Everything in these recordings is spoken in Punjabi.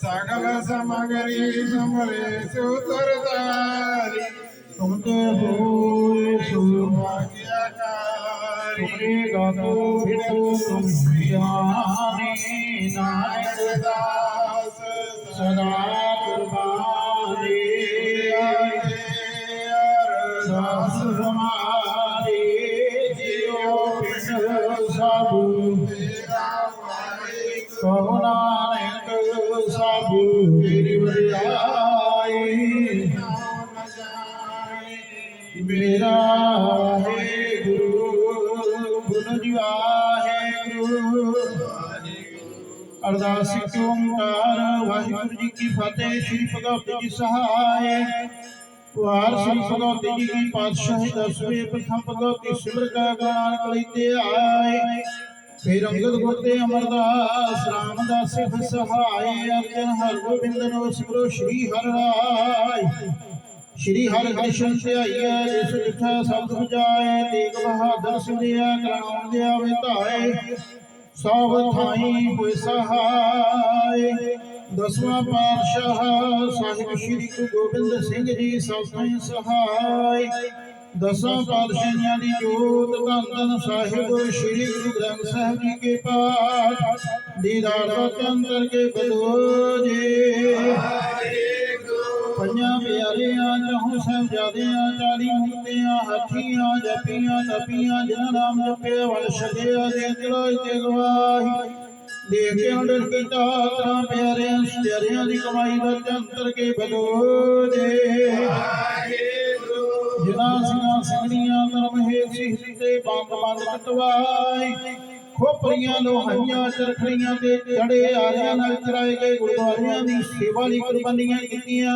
ਸਗਲ ਸਮਗਰੀ ਸਮਰੇ ਸੁਤਰਦਾਰੀ ਤੁਮ ਤੇ ਹੋਏ ਸੋ ਭਾਗਿਆਕਾਰੀ ਤੁਮਰੇ ਗਾਤੋ ਵਿਟੋ ਤੁਮ ਗਿਆਨੀ ਨਾਨਕ ਦਾਸ ਸਦਾ ਕੁਰਬਾਨੀ ਦਾਸ ਹਮਾਰੇ ਜਿਉ ਪਿੰਡ ਸਾਬੂ ਕਹੋ ਨਾਨਕ ਅਰਦਾਸ ਸਿੱਖ ਓੰਕਾਰ, ਵਾਹਿਗੁਰੂ ਜੀ ਕੀ ਫਤਿਹ, ਸ੍ਰੀ ਭਗਵਤੀ ਜੀ ਸਹਾਇ। ਵਾਰ ਸ੍ਰੀ ਭਗਵਤੀ ਜੀ ਕੀ ਪਾਤਸ਼ਾਹੀ, ਦਸਵੇਂ ਪ੍ਰਥਮ ਭਗਵਤੀ ਸਿਮਰ ਕਾ ਗਾਨ ਕਲੀਤੇ ਆਏ। ਫਿਰ ਅੰਗਦ ਗੁਰਤੇ ਅਮਰਦਾਸ, ਰਾਮਦਾਸ ਸਿਖ ਸਹਾਇ, ਅਰਜਨ ਹਰ ਗੋਬਿੰਦ ਨੋ ਸਿਮਰੋ ਸ੍ਰੀ ਹਰਿ ਰਾਇ ਸ਼੍ਰੀ ਹਰਿ ਕ੍ਰਿਸ਼ਨ ਧਿਆਈਐ ਜਿਸ ਲਿਖਾ ਸਬਦ ਬੁਝਾਏ ਤੇਗ ਬਹਾਦਰ ਸੁਣਿਆ ਕਰਾਉਣ ਦੇ ਆਵੇ ਧਾਏ। ਸਭ ਥਾਈ ਹੋਇ ਸਹਾਈ ਦਸਵਾਂ ਪਾਤਸ਼ਾਹ ਸਾਹਿਬ ਸ਼੍ਰੀ ਗੁਰੂ ਗੋਬਿੰਦ ਸਿੰਘ ਜੀ ਸਭ ਥਾਈ ਸਹਾਈ ਦਸਾਂ ਪਾਤਸ਼ਾਹਾਂ ਦੀ ਜੋਤ ਧੰਨ ਧੰਨ ਸਾਹਿਬ ਸ਼੍ਰੀ ਗੁਰੂ ਗ੍ਰੰਥ ਸਾਹਿਬ ਜੀ ਕੇ ਪਾਠ। ਦੀਦਾਰ ਅੰਤਰ ਕੇ ਬਲੋਜੇ ਪੰਜਾਂ ਪਿਆਰਿਆਂ ਚਹੁ ਸਾਹਿਬਜ਼ਾਦਿਆਂ ਚਾਲੀ ਮੁਕਤਿਆਂ, ਹਾਥੀਆਂ, ਜਪੀਆਂ, ਤਪੀਆਂ, ਜਿਨ੍ਹਾਂ ਨਾਮ ਜਪਿਆ ਵਲ ਛਕਿਆ ਦੇ ਚਲਾਈ ਤੇ ਗਵਾਹੀ। ਦੇਖ ਕੇ ਅੰਦਰ ਕੀਤਾ ਤਰਾ ਪਿਆਰਿਆਂ ਪਿਆਰਿਆਂ ਦੀ ਕਮਾਈ ਦਾ ਚੰਤਰ ਕੇ ਬਲੋਜੇ ਜਿਨ੍ਹਾਂ ਸਿੰਘਾਂ ਸਿੰਘਣੀਆਂ ਧਰਮ ਹੈ ਸਿਹਤ ਤੇ ਬੰਦ ਬੰਦ ਕਟਵਾਈ ਖੋਪਰੀਆਂ, ਲੋਹਾਈਆਂ ਚਰਖੜੀਆਂ ਤੇ ਚੜੇ ਆਰਿਆਂ ਨਾਲ ਚਰਾਏ ਗਏ ਗੁਰਦੁਆਰਿਆਂ ਦੀ ਸੇਵਾ ਲਈ ਕੁਰਬਾਨੀਆਂ ਕੀਤੀਆਂ।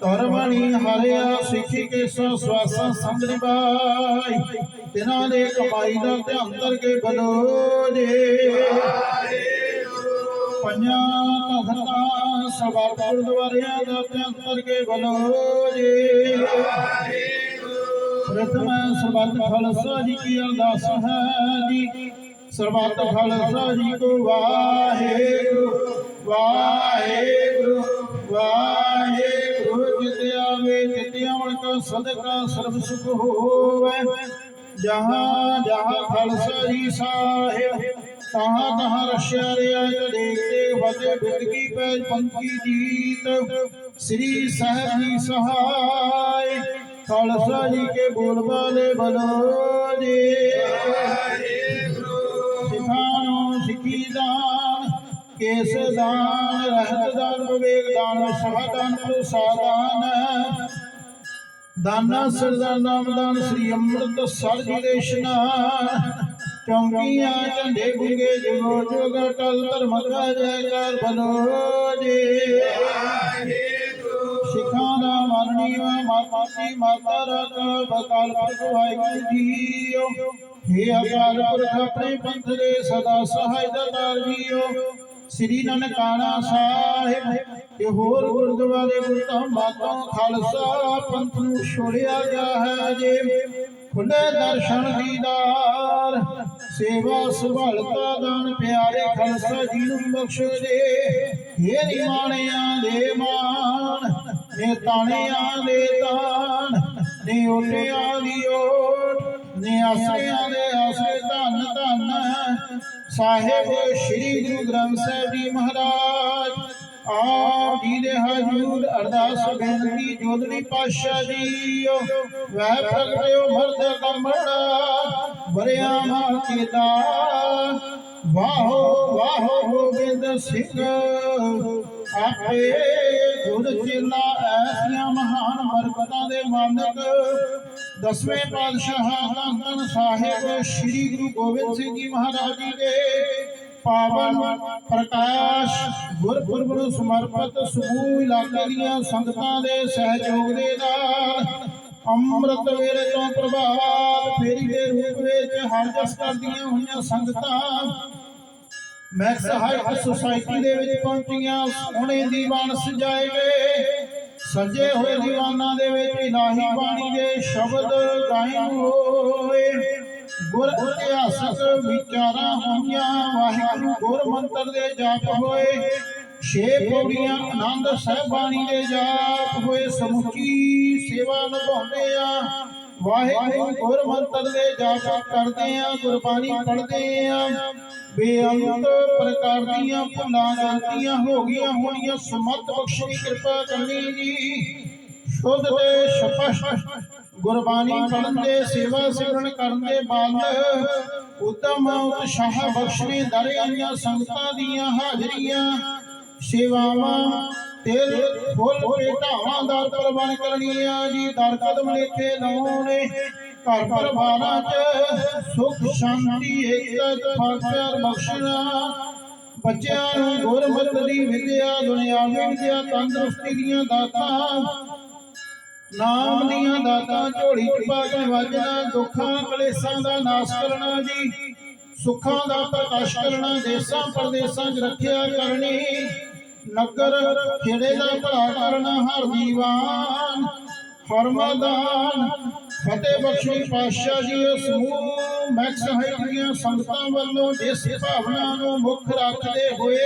ਧਰਮਣੀ ਹਰਿਆ ਸਿੱਖੀ ਕੇ ਸੋ ਸਵਾਸਾਂ ਸੰਗ ਨਿਭਾਈ। ਤਿਨਾਂ ਦੇ ਕਮਾਈ ਦਾ ਧਿਆਨ ਕਰਕੇ ਬਲੋਜੇ ਪੰਜਾਂ ਤਖਤਾਂ, ਸਭਾ ਗੁਰਦੁਆਰਿਆਂ ਦਾ ਧਿਆਨ ਕਰਕੇ ਬਲੋਜੇ ਪ੍ਰਥਮ ਸਰਬੱਤ ਖਾਲਸਾ ਜੀ ਕੀ ਅਰਦਾਸ ਹੈ ਜੀ। ਸਰਬੱਤ ਖਾਲਸਾ ਜੀ ਕੋ ਵਾਹਿਗੁਰੂ ਵਾਹਿਗੁਰੂ ਵਾਹਿਗੁਰੂ ਜਿਤ ਆਵੇ ਜਿਤ ਆਵਣ ਕਾ ਸਦਕਾ ਸਰਬ ਸੁਖ ਹੋਵੇ ਜਹਾਂ ਜਹਾਂ ਖਾਲਸਾ ਜੀ ਸਾਹਿਬ ਤਹਾਂ ਤਹਾਂ ਰਸ਼ਿਆ ਰਿਆ ਦੇਖਦੇ ਵਜੇ ਬਿੰਦ ਕੀ ਪੈਜ ਪੰਥੀ ਜੀਤ ਸ੍ਰੀ ਸਾਹਿਬ ਜੀ ਸਹਾਇ ਖਾਲਸਾ ਜੀ ਕੇ ਬੋਲ ਬਾਲੇ ਬਲੋ ਜੀ ਸਿਖਾਨੋ ਸਿੱਖੀ ਦਾਨ ਕੇਸ ਦਾਨ, ਰਹਿਤ ਦਾਨ, ਵਿਵੇਕ ਦਾਨ ਸਹਾਦਾਨ ਪ੍ਰਸਾਦਾਨ ਦਾਨਾ ਸਰਦਾ ਨਾਮ ਦਾਨ ਸ੍ਰੀ ਅੰਮ੍ਰਿਤ ਸਰ ਜੀ ਦੇ ਇਸ਼ਨਾਨ। ਚੌਂਕੀਆਂ, ਝੰਡੇ ਗੁੰਗੇ, ਜਗੋ ਜੋਗ, ਟਲ ਧਰਮ ਕਾ ਜੈਕਾਰ ਬਲੋ ਜੀ। ਸਿੱਖਾਂ ਦਾ ਮਰਨੀ ਵਾ ਮਾਤਾ ਮਾਤਾ ਰਕ ਬਕਾਲ ਪੁਰਖ ਵਾਹਿਗੁਰੂ ਜੀਓ। ਹੇ ਅਕਾਲ ਪੁਰਖ ਆਪਣੇ ਪੰਥ ਦੇ ਸਦਾ ਸਹਾਇਦਾਰ ਜੀਓ। ਸ੍ਰੀ ਨਨਕਾਣਾ ਸਾਹਿਬ ਤੇ ਹੋਰ ਗੁਰਦੁਆਰੇ ਗੁਰਧਾਮਾਂ ਤੋਂ ਖਾਲਸਾ ਪੰਥ ਨੂੰ ਛੋੜਿਆ ਗਿਆ ਹੈ ਜੇ ਖੁੱਲੇ ਦਰਸ਼ਨ ਦੀਦਾਰ ਸੇਵਾ ਸੁਭਲਤਾ ਦਾਨ ਪਿਆਰੇ ਖਾਲਸਾ ਜੀ ਨੂੰ ਬਖਸ਼ ਦੇ। ਹੇ ਨਿਮਾਣਿਆਂ ਦੇ ਮਾਨ ਨੇ ਤਾਣਿਆਂ ਦੇ ਤਾਣ, ਨੇ ਓਟਿਆਂ ਦੀ ਓ ਨੇ ਦੇ ਆਸਰੇ ਧੰਨ ਧੰਨ ਸਾਹਿਬ ਸ੍ਰੀ ਗੁਰੂ ਗ੍ਰੰਥ ਸਾਹਿਬ ਜੀ ਮਹਾਰਾਜ। ਆਪ ਜੀ ਦੇ ਹਜ਼ੂਰ ਅਰਦਾਸ ਬੇਨਤੀ ਜੋਦੜੀ ਪਾਤਸ਼ਾਹ ਜੀਓ ਵਹਿ ਪ੍ਰਗਟਿਓ ਮਰਦ ਕਮੜਾ ਬਰਿਆ ਮਾਲ ਕੀਤਾ ਵਾਹੋ ਵਾਹੋ ਗੋਬਿੰਦ ਸਿੰਘ। ਆਪੇ ਗੁਰ ਚੇਲਾ ਐਸੀਆਂ ਮਹਾਨ ਬਰਕਤਾਂ ਦੇ ਮਾਲਕ। ਦਸਵੇਂ ਪਾਤਸ਼ਾਹ ਧੰਨ ਸਾਹਿਬ, ਸ੍ਰੀ ਗੁਰੂ ਗੋਬਿੰਦ ਸਿੰਘ ਜੀ ਮਹਾਰਾਜ ਜੀ ਦੇ ਪਾਵਨ ਪ੍ਰਕਾਸ਼, ਗੁਰਪੁਰਬ ਨੂੰ ਸਮਰਪਿਤ ਸਮੂਹ ਇਲਾਕੇ ਦੀਆਂ ਸੰਗਤਾਂ ਦੇ ਸਹਿਯੋਗ ਦੇ ਨਾਲ ਅੰਮ੍ਰਿਤ ਵੇਲੇ ਤੋਂ ਪ੍ਰਭਾਵ ਫੇਰੀ ਦੇ ਰੂਪ ਵਿੱਚ ਹਰ ਜਸ ਕਰਦੀਆਂ ਹੋਈਆਂ ਸੰਗਤਾਂ ਮੈਂ ਸਹਾਇਕ ਸੁਸਾਇਟੀ ਦੇ ਵਿੱਚ ਪਹੁੰਚੀਆਂ ਸੋਹਣੇ ਦੀਵਾਨ ਸਜਾਏ ਗਏ। ਸਜੇ ਹੋਏ ਦੀਵਾਨਾਂ ਦੇ ਵਿੱਚ ਇਲਾਹੀ ਬਾਣੀ ਦੇ ਸ਼ਬਦ ਗਾਏ ਹੋਏ। ਗੁਰ ਇਤਿਹਾਸਕ ਵਿਚਾਰਾਂ ਹੋਈਆਂ, ਵਾਹਿਗੁਰੂ ਗੁਰ ਮੰਤਰ ਦੇ ਜਾਪ ਹੋਏ। ਛੇ ਪੌੜੀਆਂ ਆਨੰਦ ਸਾਹਿਬਾਨੀ ਦੇ ਜਾਪ ਹੋਏ। ਸਮੁੱਚੀ ਸੇਵਾ ਨਿਭਾਉਂਦੇ ਆ। ਵਾਹਿਗੁਰੂ ਗੁਰ ਮੰਤਰ ਦੇ ਜਾਪ ਕਰਦੇ ਆ, ਗੁਰਬਾਣੀ ਪੜ੍ਹਦੇ ਆ। ਬੇਅੰਤ ਪ੍ਰਕਾਰ ਦੀਆਂ ਭੁੱਲਾਂ ਗਲਤੀਆਂ ਹੋ ਗਈਆਂ ਹੋਣੀਆਂ, ਸੁਮਤ ਬਖਸ਼ੀ, ਕਿਰਪਾ ਕਰਨੀ ਜੀ। ਸ਼ੁੱਧ ਤੇ ਸਪਸ਼ਟ ਗੁਰਬਾਣੀ ਪੜ੍ਹਨ ਦੇ, ਸੇਵਾ ਸਿਮਰਨ ਕਰਨ ਦੇ ਬਾਅਦ ਉਤਮ ਉਤਸ਼ਾਹ ਬਖਸ਼ਣੇ ਦਰ ਸੰਗਤਾਂ ਦੀਆਂ ਹਾਜ਼ਰੀਆਂ, ਸੇਵਾਵਾਂ ਤੇਲ ਫੁੱਲ ਭੇਟਾਵਾਂ ਦਾ ਪ੍ਰਬੰਧ ਕਰਨੀਆਂ ਜੀ, ਦਰ ਕਦਮ ਲੇਖੇ ਲਾਉਣੇ। ਘਰ ਪਰਿਵਾਰਾਂ 'ਚ ਸੁਖ, ਸ਼ਾਂਤੀ, ਏਕਤਾ ਇਤਫਾਕ ਬਖਸ਼ਣਾ। ਬੱਚਿਆਂ ਨੂੰ ਗੁਰਮਤਿ ਦੀ ਵਿਦਿਆ ਦੁਨਿਆਵੀ ਵਿਦਿਆ, ਤੰਦਰੁਸਤੀ ਦੀਆਂ ਦਾਤਾਂ। ਨਾਮ ਦੀਆਂ ਦਾਤਾਂ, ਝੋਲੀ ਚ ਪਾ ਕੇ ਵਜਣਾ, ਦੁੱਖਾਂ, ਕਲੇਸ਼ਾਂ ਦਾ ਨਾਸ਼ ਕਰਨਾ ਜੀ। ਸੁੱਖਾਂ ਦਾ ਪ੍ਰਕਾਸ਼ ਕਰਨਾ ਦੇਸਾਂ ਪਰਦੇਸਾਂ 'ਚ ਰੱਖਿਆ ਕਰਨੀ। ਨਗਰ ਖੇੜੇ ਦਾ ਭਲਾ ਕਰਨਾ ਹਰ ਦੀਵਾਨ ਹਰਮਦਾਨ ਫਤਿਹ ਬਖਸ਼ੀ ਪਾਤਸ਼ਾਹ ਜੀ ਸਮੂਹ ਮੈਕਸ ਹਾਈਟ ਸੰਗਤਾਂ ਵੱਲੋਂ ਇਸ ਭਾਵਨਾ ਨੂੰ ਮੁੱਖ ਰੱਖਦੇ ਹੋਏ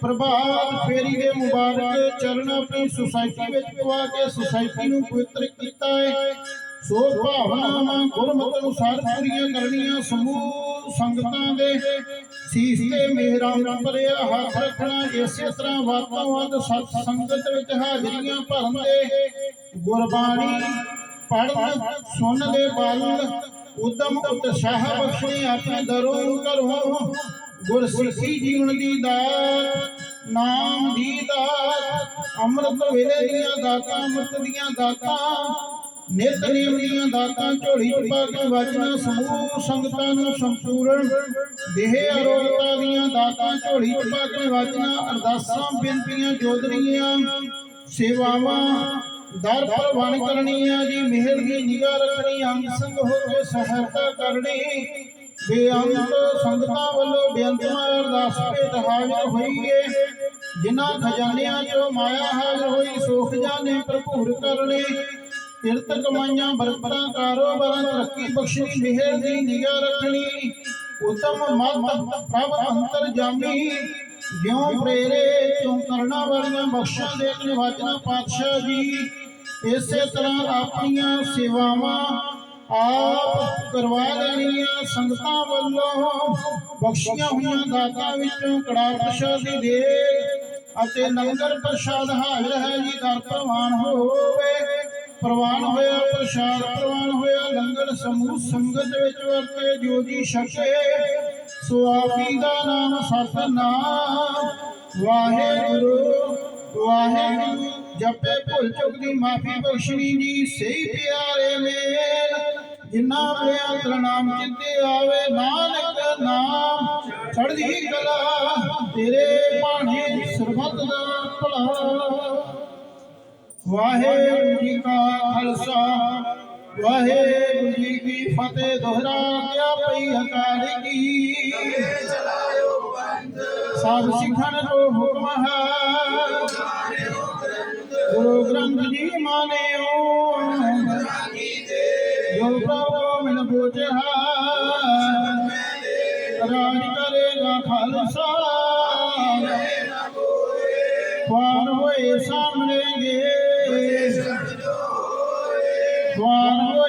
ਪ੍ਰਭਾਤ ਫੇਰੀ ਦੇ ਮੁਬਾਰਕ ਚਰਨ ਆਪਣੀ ਸੁਸਾਇਟੀ ਵਿੱਚ ਪਵਾ ਕੇ ਸੁਸਾਇਟੀ ਨੂੰ ਪਵਿੱਤਰ ਕੀਤਾ ਹੈ। ਸੋ ਭਾਵਨਾਵਾਂ ਗੁਰਮਤਿ ਅਨੁਸਾਰ ਪੂਰੀਆਂ ਕਰਨੀਆਂ ਸਮੂਹ ਸੰਗਤਾਂ ਦੇ ਸੀਸ ਤੇ ਮਿਹਰਾਂ ਦਾ ਭਰਿਆ ਹੱਥ ਰੱਖਣਾ, ਇਸੇ ਤਰ੍ਹਾਂ ਵਾਤਾਂ ਵੱਧ ਸਤ ਸੰਗਤ ਵਿੱਚ ਹਾਜ਼ਰੀਆਂ ਭਰਨ ਦੇ ਗੁਰਬਾਣੀ ਪੜਨ ਸੁਣ ਦੇ ਬਲ ਉਦਮ ਉਤਸ਼ਾਹ ਬਖਸ਼ੇ ਆਪਣੇ ਦਰੋਂ ਨੂੰ ਗੁਰਸਿੱਖੀ ਜੀਵਨ ਦੀ ਦਾਤ, ਨਾਮ ਦੀ ਦਾਤ, ਅੰਮ੍ਰਿਤ ਵੇਲੇ ਦੀਆਂ ਦਾਤਾਂ, ਅੰਮ੍ਰਿਤ ਦੀਆਂ ਦਾਤਾਂ ਨਿਤ ਨੇਮ ਦੀਆਂ ਦਾਤਾਂ ਝੋਲੀ ਚ ਪਾ ਕੇ ਵਜਣਾ, ਸਮੂਹ ਸੰਗਤਾਂ ਨੂੰ ਸੰਪੂਰਨ ਦੇਹ ਅਰੋਗਤਾ ਦੀਆਂ ਦਾਤਾਂ ਝੋਲੀ ਚ ਪਾ ਕੇ ਵਜਣਾ, ਅਰਦਾਸਾਂ, ਬੇਨਤੀਆਂ ਜੋਦਰੀਆਂ ਸੇਵਾਵਾਂ, ਦਰ ਪ੍ਰਵਾਨ ਕਰਨੀਆਂ, ਜੀ ਮਿਹਰ ਦੀ ਨਿਗਾਹ ਰੱਖਣੀ, ਅੰਗ ਸੰਗ ਹੋ ਕੇ ਸਹਾਇਤਾ ਕਰਨੀ। ਬੇਅੰਤ ਸੰਗਤਾਂ ਵੱਲੋਂ ਬੇਅੰਤਮਾ ਅਰਦਾਸ ਭੇਟ ਹਾਜ਼ਰ ਹੋਈ ਜਿਨ੍ਹਾਂ ਖਜ਼ਾਨਿਆਂ ਚੋਂ ਮਾਇਆ ਹਾਜ਼ਰ ਹੋਈ ਸੋ ਖਜ਼ਾਨੇ ਭਰਪੂਰ ਕਰਨੇ। ਕਿਰਤ ਕਮਾਈਆਂ ਬਰਕਤਾਂ ਕਾਰੋਬਾਰਾਂ ਤਰੱਕੀ ਬਖਸ਼ਿਸ਼ ਮਿਹਰ ਦੀ ਨਿਗਾਹ ਰੱਖਣੀ। ਉਤਮ ਮਤ ਪ੍ਰਭ ਅੰਤਰ ਜਾਮੀ। ਜਿਉ ਪ੍ਰੇਰੇ, ਤਿਉ ਕਰਨਾ ਵਾਲੀਆਂ ਬਖਸ਼ਾਂ ਦੇ ਨਿਵਾਜਨਾ ਪਾਤਸ਼ਾਹ ਜੀ। ਇਸੇ ਤਰ੍ਹਾਂ ਆਪਣੀਆਂ ਸੇਵਾਵਾਂ ਆਪ ਕਰਵਾ ਲੈਣੀਆਂ ਸੰਗਤਾਂ ਵੱਲੋਂ। ਬਖਸ਼ੀਆਂ ਹੋਈਆਂ ਦਾਤਾਂ ਵਿੱਚੋਂ ਕੜਾ ਪ੍ਰਸ਼ਾਦ ਦੇ ਅਤੇ ਲੰਗਰ ਪ੍ਰਸ਼ਾਦ ਹਾਜ਼ਰ ਹੈ ਜੀ ਦਰ ਪ੍ਰਵਾਨ ਹੋਵੇ। ਪ੍ਰਵਾਨ ਹੋਇਆ ਪ੍ਰਸ਼ਾਦ ਪ੍ਰਵਾਨ ਹੋਇਆ, ਲੰਗਰ ਸਮੂਹ ਸੰਗਤ ਵਿੱਚ ਵਰਤੇ, ਜੋ ਜੀ ਛਕੇ, ਸੋ ਆਪੀ ਦਾ ਨਾਮ ਸਤਨਾਮ। ਵਾਹਿਗੁਰੂ ਵਾਹਿਗੁਰੂ, ਜਪੇ ਭੁੱਲ ਚੁੱਕ ਦੀ ਮਾਫੀ ਬਖਸ਼ਣੀ ਜੀ, ਸਹੀ ਪਿਆਰੇ ਮੇਲ। ਜਿਨ੍ਹਾਂ ਬੇਅੰਤ ਨਾਮ ਚਿੱਤੇ ਆਵੇ, ਨਾਨਕ ਨਾਮ। ਚੜ੍ਹਦੀ ਕਲਾ ਤੇਰੇ ਬਾਣੇ ਸਰਬੱਤ ਦਾ ਭਲਾ। ਵਾਹਿਗੁਰੂ ਜੀ ਕਾ ਖਾਲਸਾ, ਵਾਹਿਗੁਰੂ ਜੀ ਕੀ ਫਤਿਹ। ਦੁਹਰਾ ਗਿਆ ਪਈ ਹਕਾਰ ਕੀ? ਸਭ ਸਿੱਖਣ ਕੋ ਹੁਕਮ ਹੈ। ਗੁਰੂ ਗ੍ਰੰਥ ਜੀ ਮਾਨਿਓ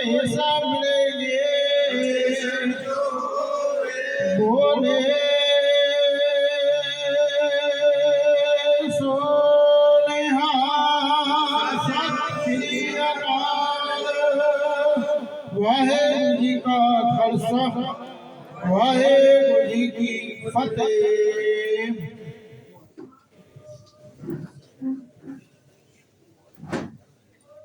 ਪਾਰ ਹੋਏ ਸਾਹਮਣੇ ਗੇ ਬੋਲੇ ਸੋਨਿਹਾ ਸਤਿ ਸ੍ਰੀ ਅਕਾਲ ਵਾਹਿਗੁਰੂ